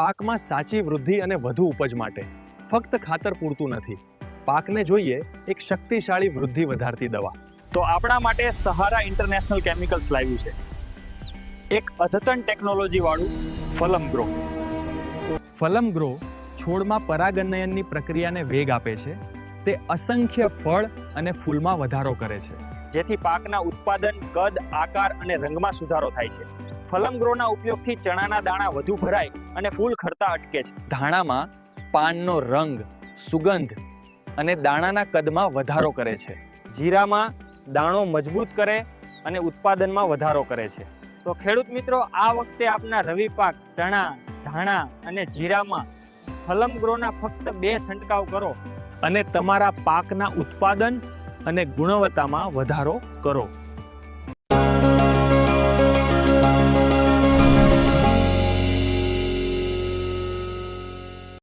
પાકમાં સાચી વૃદ્ધિ અને વધુ ઉપજ માટે. ફક્ત ખાતર પૂરતું નથી. પાકને જોઈએ, એક શક્તિશાળી વૃદ્ધિ વધારતી દવા. તો આપણા માટે સહારા ઇન્ટરનેશનલ કેમિકલ્સ લાવ્યું છે. એક અદ્યતન ટેકનોલોજી વાળું ફલમ ગ્રો. ફલમ ગ્રો છોડમાં પરાગનયનની પ્રક્રિયાને વેગ આપે છે. તે અસંખ્ય ફળ અને ફૂલમાં વધારો કરે છે. જેથી પાકના ઉત્પાદન, કદ, આકાર અને રંગમાં સુધારો થાય છે. ફલમ ગ્રોના ઉપયોગથી ચણાના દાણા વધુ ભરાય અને ફૂલ ખરતા અટકે છે. ધાણામાં પાનનો રંગ, સુગંધ અને દાણાના કદમાં વધારો કરે છે. જીરામાં દાણો મજબૂત કરે અને ઉત્પાદનમાં વધારો કરે છે. તો ખેડૂત મિત્રો, આ વખતે આપના રવિ પાક, ચણા, ધાણા અને જીરામાં ફલમ ગ્રોના ફક્ત બે છંટકાવ કરો અને તમારા પાકના ઉત્પાદન અને ગુણવત્તામાં વધારો કરો.